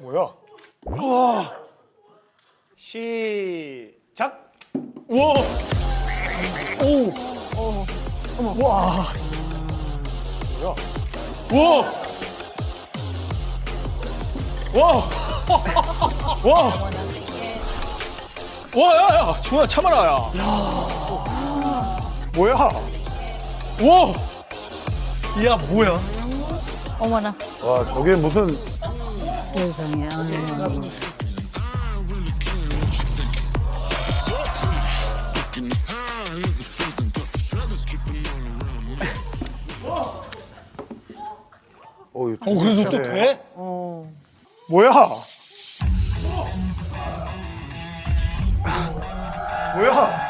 뭐야? 와. 시작. 우와. 오. 어머. 와. 뭐야? 우와. 와. 와. 와, 야, 야, 중아 참아라, 야. 뭐야? 우와. 야 뭐야? 어머나 와 저게 무슨 세상에 아유. 어, 이거 어 그래도 또. 돼? 어. 뭐야? 뭐야?